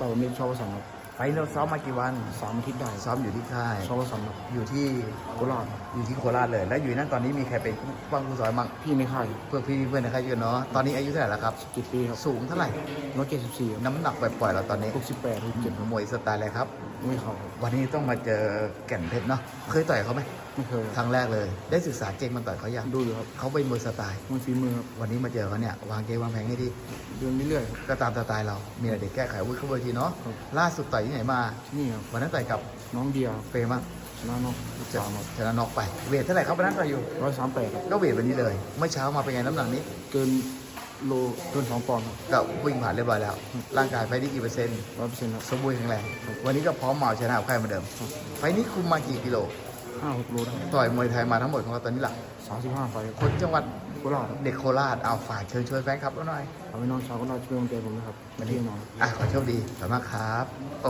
เป่าเมฆชอบประสันครับไฟล์เราซ้อมมากี่วัน สามอาทิตย์ได้ซ้อมอยู่ที่ค่าย ชอบประสันครับอยู่ที่โคราชครับอยู่ที่โคราชเลย แล้วอยู่นั่นตอนนี้มีใครเป็นผู้บ้างผู้สอนบ้างพี่ในค่ายเพื่อนพี่เพื่อนในค่ายเยอะเนาะตอนนี้อายุเท่าไหร่แล้วครับสิบปีครับสูงเท่าไหร่ร้อยเจ็ดสิบสี่น้ำหนักปล่อยๆเราตอนนี้หกสิบแปดหกเจ็ดมวยสไตล์อะไรครับ ไม่เข้าครับวันนี้ต้องมาเจอแก่นเพชรเนาะเคยต่อยเขาไหมไม่เคยครั้งแรกเลย ได้ศึกษาเก่งมันต่อยเขายังดูอยู่ครับเขาเป็นมวยสไตล์มันฝีมือครับวันนี้มาเจอเขาเนี่ยวางเกมวางแผนให้ดีเดินเรื่อยๆครับ ก็ตามสไตล์เรา มีอะไรเด็กแก้ไขวุ้ยเข้าเวทีเนาะครับ ล่าสุดต่อยที่ไหนมา ที่นี่ครับ วันนั้นต่อยกับน้องเดียครับเฟรมั้งชนะนอกสามครับชนะน็อกไปเวทเท่าไหร่ครับวันนั้นต่อยอยู่ร้อยสามแปดครับก็เวทวันนี้เลย เมื่อเช้ามาเป็นไงน้ำหนักนี้เกิน โลเกินสองปอนด์ครับก็วิ่งผ่านเรียบร้อยแล้ว ร่างกายไฟนี้กี่เปอร์เซ็นต์ร้อยเปอร์เซ็นต์ครับสมบูรณ์แข็งแรง วันนี้ก็พร้อมมาเอาชนะกับใครเหมือนเดิม ไฟนี้คุมมากี่กิโลห้าหกโลได้ต่อยมวยไทยมาทั้งหมดของเราตอนนี้หลักสามสิบห้าไฟครับคนจังหวัดโคราชครับเด็กโคราชเอาฝากเชิญชวนแฟนคลับเราหน่อย เอาไว้น้องชาวโคราชช่วยกำลังใจผมนะครับมาที่น้องอะขอโชคดีขอบคุณมากครับ